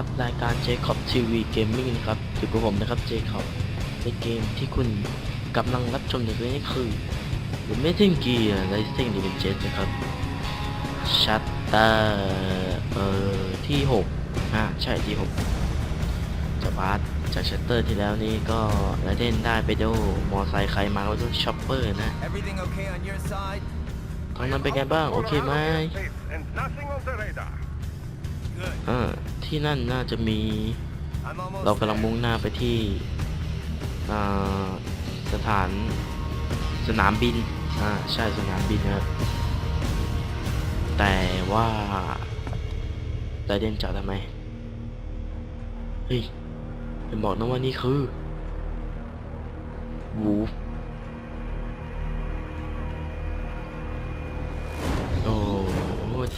นะครับ รายการ Jacob TV Gaming นะครับอยู่กับผมนะครับ Jacob ในเกมที่คุณกำลังรับชมอยู่นี้คือ The Metal Gear Rising Revengeance นะครับ Shutter เอ่อที่ 6 อ่า ใช่ที่ 6จะบาสจาก Shutter ที่แล้วนี้ก็ไรเดนได้ไปดูมอไซค์ใครมาก็ต้องช็อปเปอร์นะ Everything okay on your side? ทางนั้นเป็นไงบ้าง โอเคไหม And nothing on the radar. Good. อ่า ที่นั่นน่าจะมี เรากำลังมุ่งหน้าไปที่สถานสนามบิน อ่า ใช่สนามบินนะครับ แต่ว่าไรเดนจอดทำไม เฮ้ยเป็นบอกนะว่านี่คือวูฟโอ้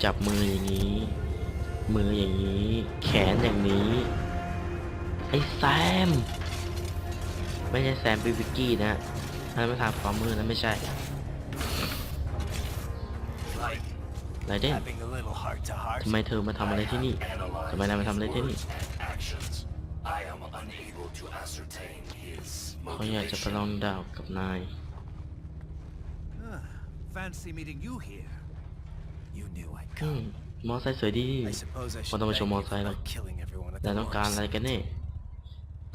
จับมืออย่างนี้ มืออย่างนี้ แขนอย่างนี้ ไอ้แซม ไม่ใช่แซมบิวิกกี้นะอันนั้นไม่ทำความมือนะไม่ใช่ Right. ไรเดน Having a little heart to heart. ทำไมเธอมาทำอะไรที่นี่ทำไมนายมาทำอะไรที่นี่ actions. I am unable to ascertain his เขาอยากจะไปลองดาวกับนาย Ah, fancy meeting you here. You knew I'd อืม come. มอไซค์สวยดี I suppose I Why should don't we thank show you more for side, not like- killing everyone at นาย the ต้องการ wharves. อะไรกันแน่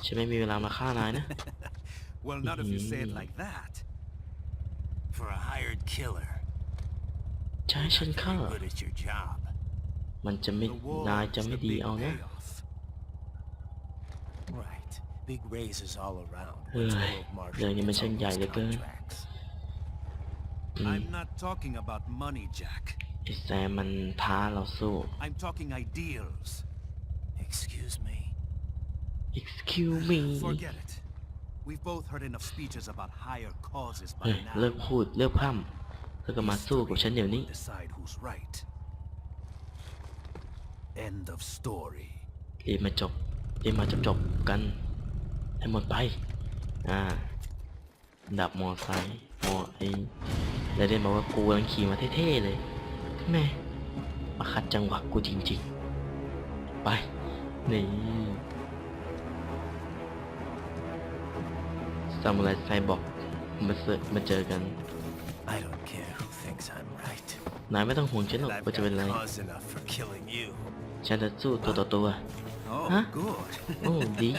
ฉันไม่มีเวลามาฆ่านายนะ Well, not if you say it Mhm. like that. For a hired killer. จะให้ฉัน Not ฆ่า very good at your job. มันจะไม่ The war นาย is จะ the ไม่ดี big เอานะ payoff. Right. Big raises all around. Ugh, once World Marshal เรื่องนี้มัน gets ช่าง all ใหญ่ those เหลือเกิน contracts. อืม I'm not talking about money, Jack. ไอ้แซมมันท้าเราสู้ I'm talking ideals. Excuse me. excuse me Forget it. We've both heard enough speeches about higher causes เฮ้ by ยเลิก now. พูดเลิกพร่ำแล้วก็มาสู้กับฉันเดี๋ยวนี้ Decide who's right. End of story. รีบมาจบรีบมาจบจบๆกันให้หมดไป อ่า ดับมอไซค์มอไอแล้วได้มาว่ากูกำลังขี่มาเท่ๆเลย แม่มาคัดจังหวะกูจริงๆ ไป นี่ซามูไรไซบอกมาเสอมาเจอกัน I don't care who thinks I'm right. นายไม่ต้องห่วงฉันหรอก And I've ว่าจะเป็นอะไร got cause enough for killing you. ฉันจะสู้ตัวต่อตัว Oh, Huh? good. โอ้ดี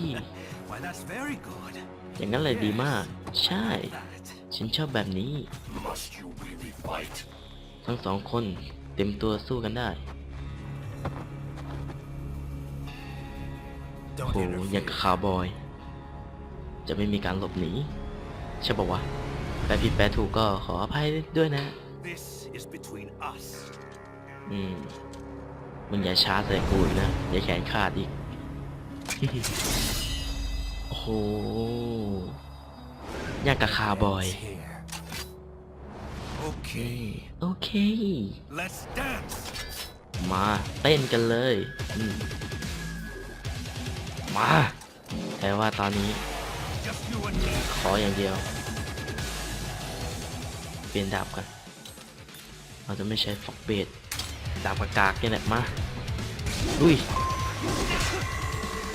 Why, that's very good. อย่างนั้นเลยดีมาก ใช่ That. ฉันชอบแบบนี้ Must you really fight? ทั้งสองคน เต็มตัวสู้กันได้ Don't โหอย่างกับคาวบอย จะไม่มีการหลบหนีใช่ปะวะแปลผิดแปลถูกก็ขออภัยด้วยนะ This is between us. อืมมึงอย่าช้าใส่กูอีกนะอย่าแขนขาดอีก โอ้โหอย่างกับคาวบอย It's here. อื Okay. มโอเค Let's dance. มาเต้นกันเลยอืมมาแต่ว่าตอนนี้ Just you and me. ขออย่างเดียว เปลี่ยนดาบกัน เราจะไม่ใช้ฟอกเบดดาบกากากเนี่ยแหละมาลุย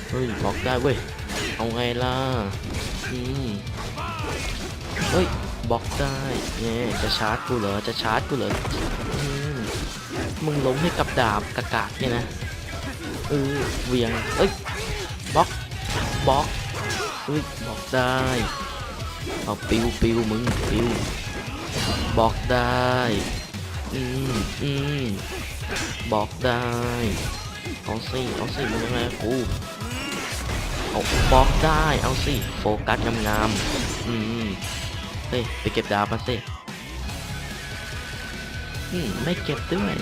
เฮ้ยบล็อกได้เว้ย เอาไงล่ะอืมเฮ้ย บล็อกได้เนี่ยจะชาร์จกูเหรอจะชาร์จกูเหรอมึงล้มให้กับดาบกากากเนี่ยนะเออเวียงเอ้ยบล็อกบล็อกเฮ้ยบล็อกได้เอาปิวปิวมึงปิวบอกได้อืมอืมบอกได้เอาสิเอาสิมึงยังไงกูเอาบอกได้เอาสิโฟกัสงามๆอืม ไปเก็บดาบมาสิอืมไม่เก็บด้วย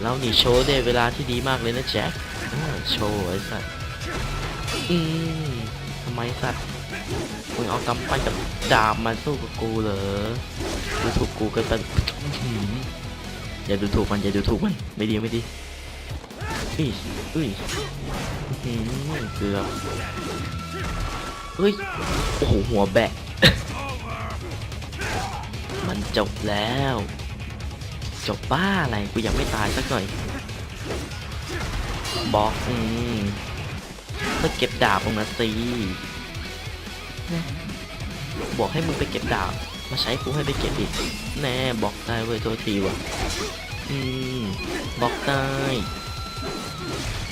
เรานี่โชว์ได้เวลาที่ดีมากเลยนะแจ็คโชว์ไอ้สัตว์อืมทำไมสัตว์มึงเอากำปั้นกับดาบมาสู้กับกูเหรอดูถูกกูกันไปอย่าดูถูกมันอย่าดูถูกมันไม่ดีไม่ดีอุ้ยอุ้ยอื้อหือเกือบ เฮ้ย โอ้โห หัวแบะ มันจบแล้ว จบบ้าอะไร กูยังไม่ตายสักหน่อยบล็อกอืมก็เก็บดาบออกมาสิบอกให้มึงไปเก็บดาบ มาใช้กูให้ไปเก็บอีก แน่บอกได้เว้ยโทษทีว่ะ อืมบอกได้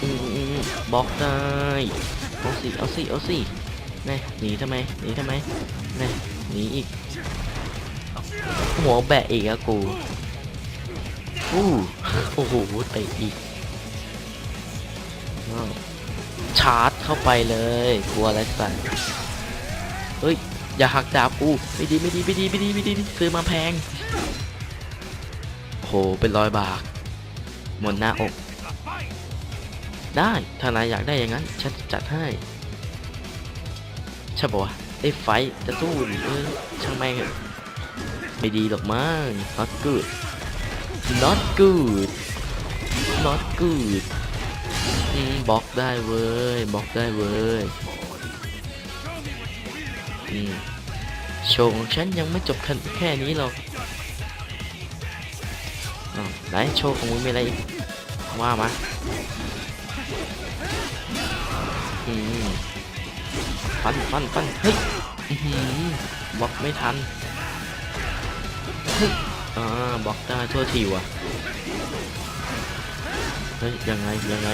อืมอืมบอกได้ เอาสิ เอาสิ เอาสิ น่หนีทำไมหนีทำไมน่หนีอีกหัวแบะอีกอะกูอู้โอ้โหเตะอีกชาร์จเข้าไปเลยกลัวอะไรสันเฮ้ยอย่าหักดาบกูไม่ดีไม่ดีไม่ดีไม่ดีไม่ดีซื้อมาแพงโหเป็นรอยบากหมดหน้าอก ได้ถ้านายอยากได้อย่างนั้นฉันจัดให้ ช่ปะวะไอ้ไฟจะสู้เออช่างแม่งเถอไม่ดีหรอกมั้ง not good not good not good บล็อกได้เว้ยบล็อกได้เว้ยโชว์ของฉันยังไม่จบแค่แค่นี้หรอกไหนโชว์ของมึงมีอะไรอีกว่ามาอืม ฟันฟันฟันเฮ้ยบล็อกไม่ทันเฮ้ยอ่าบล็อกได้ทั่วทีว่ะเฮ้ยยังไงยังไง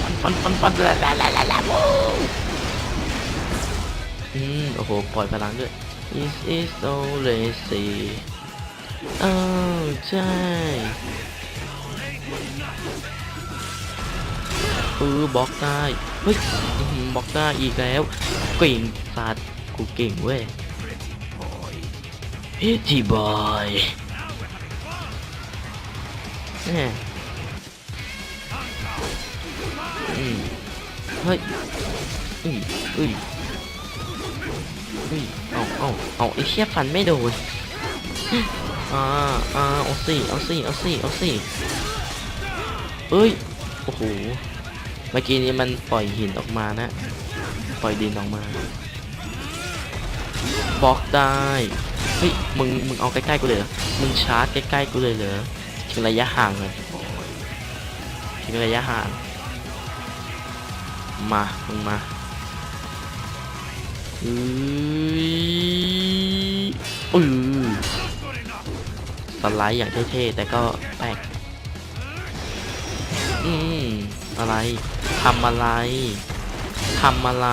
ฟันฟันฟันฟันละละละละละโว้อืมโอ้โหปล่อยพลังด้วย is is so lazy อ้าวใช่ เออบล็อกได้เฮ้ยอื้อหือบล็อกได้อีกแล้วเก่งสัตว์กูเก่งเว้ยพิธีบอยแน่อืมเฮ้ยอุ้ยอุ้ยอุ้ยเอาเอาเอาไอ้เชี่ยฟันไม่โดนอ่าอ่าเอาสิเอาสิเอาสิเอาสิเอ้ย โอ้โห มื่อกี้นี้มันปล่อยหินออกมานะ ปล่อยดินออกมาบล็อกได้เฮ้ยมึงมึงเอาใกล้ๆกูเลยเหรอมึงชาร์จใกล้ๆกูเลยเหรอทิ้งระยะห่างเลยทิ้งระยะห่างมามึงมาอืออือสไลด์อย่างเท่ๆแต่ก็แปลกอืม อะไรทำอะไรทำอะไร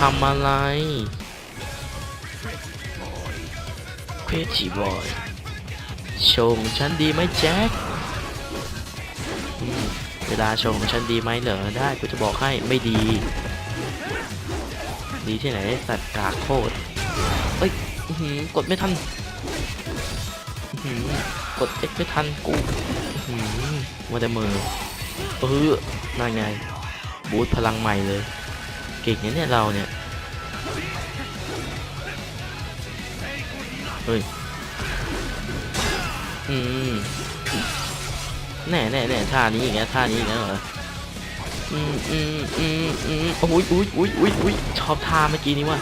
ทำอะไรเควทีบอยโชว์ของฉันดีไหมแจ็คเวลาโชว์ของฉันดีไหมเหรอได้กูจะบอกให้ไม่ดี ดีที่ไหนสัตว์กากโคตรเอ้ยกดไม่ทันกดเอ็กไม่ทันกูมาแต่มือ เออนั่นไง บูทพลังใหม่เลย เก่งเนี่ยเนี่ยเราเนี่ย เฮ้ย อืม แน่แน่แน่ท่านี้อย่างเงี้ยท่านี้อย่างเงี้ยเหรอ อืมอืมอืมอืมโอ้ยอุ้ยอุ้ยอุ้ยอุ้ยชอบท่าเมื่อกี้นี้ว่ะ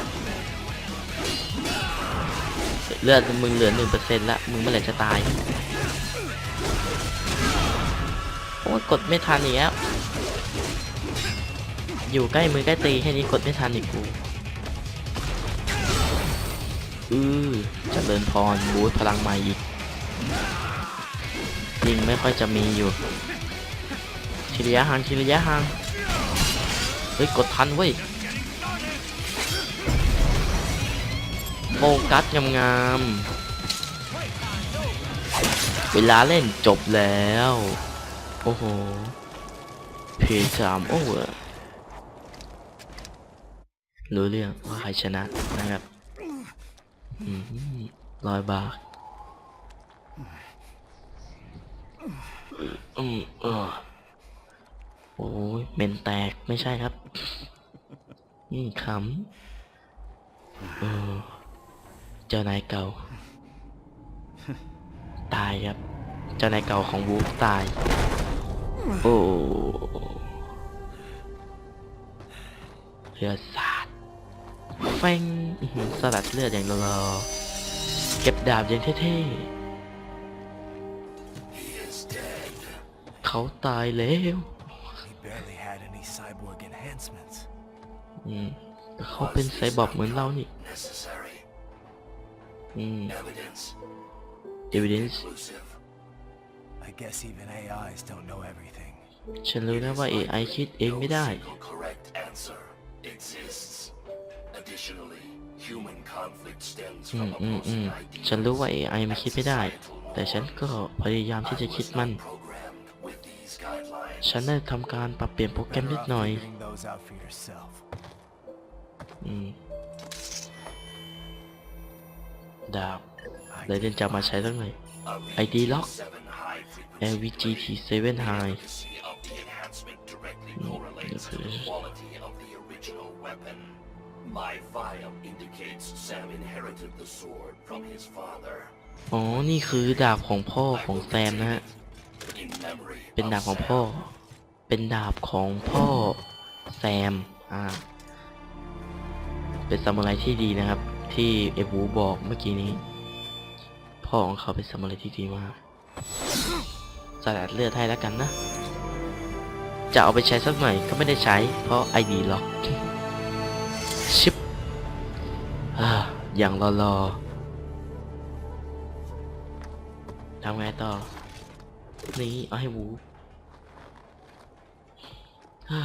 เลือดมึงเหลือหนึ่งเปอร์เซ็นต์ละ มึงเมื่อไหร่จะตาย โอ้ยกดไม่ทันอีกแล้วอยู่ใกล้มือใกล้ตีแค่นี้กดไม่ทันอีกกูอือเจริญพรบูทพลังใหม่อีกยิงไม่ค่อยจะมีอยู่ทีระยะห่างทีระยะห่างเฮ้ยกดทันเว้ยโฟกัสงามๆเวลาเล่นจบแล้ว โอ้โหเพย์สามโอเวอร์รู้เรื่องว่าใครชนะนะครับร้อยบาทอืมเออโอ้ยเมนแตกไม่ใช่ครับอืมขำเออเจ้านายเก่า ตายครับ เจ้านายเก่าของวูฟตาย โอ้เลือดสาดแฟงอื้อหือสลัดเลือดอย่างรอๆเก็บดาบอย่างเท่ๆ เขาตายแล้ว He barely had any cyborg enhancements. อืมแต่เขาเป็นไซบอร์กเหมือนเรานี่ Necessary. อืม Evidence. I guess even AIs don't know everything. ฉันรู้นะว่า AI คิดเองไม่ได้ No single correct answer exists. Additionally, human conflict stems อื from ม อืม อืม opposing ฉัน ideas รู้ว่า AI มันคิดไม่ได้ แต่ฉันก็พยายามที่จะคิดมัน programmed with these guidelines. ฉันได้ทำการปรับเปลี่ยนโปรแกรม Better นิด off หน่อย figuring those out for yourself. อืม ดาบ I ได้เดินจำมาใช้สักหน่อย I ไอดีล็อก seven LVGT7 High อ My vial indicates Sam inherited the sword from his father. อ๋อ นี่คือดาบของพ่อของแซมนะฮะ เป็นดาบของพ่อ เป็นดาบของพ่อแซม อ่า เป็นซามูไรที่ดีนะครับ ที่เอบูบอกเมื่อกี้นี้ พ่อของเขาเป็นซามูไรที่ดีมาก สลัดเลือดให้แล้วกันนะ จะเอาไปใช้สักหน่อยก็ไม่ได้ใช้ เพราะไอดีล็อกชิปอ่าอย่างรอรอทำไงต่อ นี่เอาให้วูเฮ้ย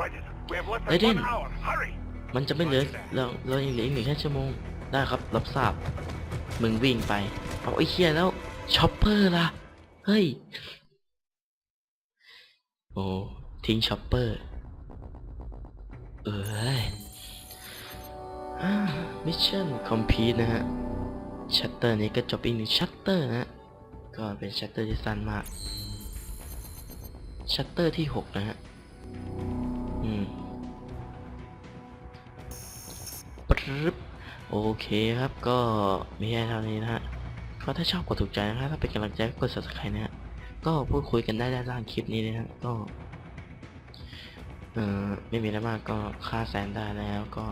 Raiders, we have less They than one didn't. hour. Hurry! มันจะไม่เหลือเราเรายังเหลืออีกหนึ่งแค่ชั่วโมง ได้ครับ รับทราบ มึงวิ่งไป เอาไอ้เคียแล้ว ช็อปเปอร์ล่ะ เฮ้ย โอ้ ทิ้งช็อปเปอร์ เอ้ยมิชชั่นคอมพีนะฮะ ชัตเตอร์นี้ก็จบอีกหนึ่งชัตเตอร์นะฮะก็เป็นชัตเตอร์ที่สั้นมาก ชัตเตอร์ที่หกนะฮะ อืมปึ๊บโอเคครับก็มีแค่เท่านี้นะฮะ ก็ถ้าชอบกดถูกใจนะครับถ้าเป็นกำลังใจก็กด subscribe นะฮะก็พูดคุยกันได้ด้านล่างคลิปนี้นะฮะก็เออไม่มีอะไรมากก็ค่าแสนได้แล้วก็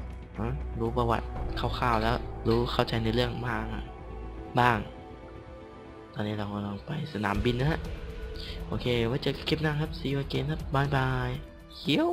รู้ประวัติคร่าวๆแล้วรู้เข้าใจในเรื่องบ้างบ้าง ตอนนี้เรากำลังไปสนามบินนะฮะ โอเค ไว้เจอกันคลิปหน้าครับ see you again ครับบายบายเฮียว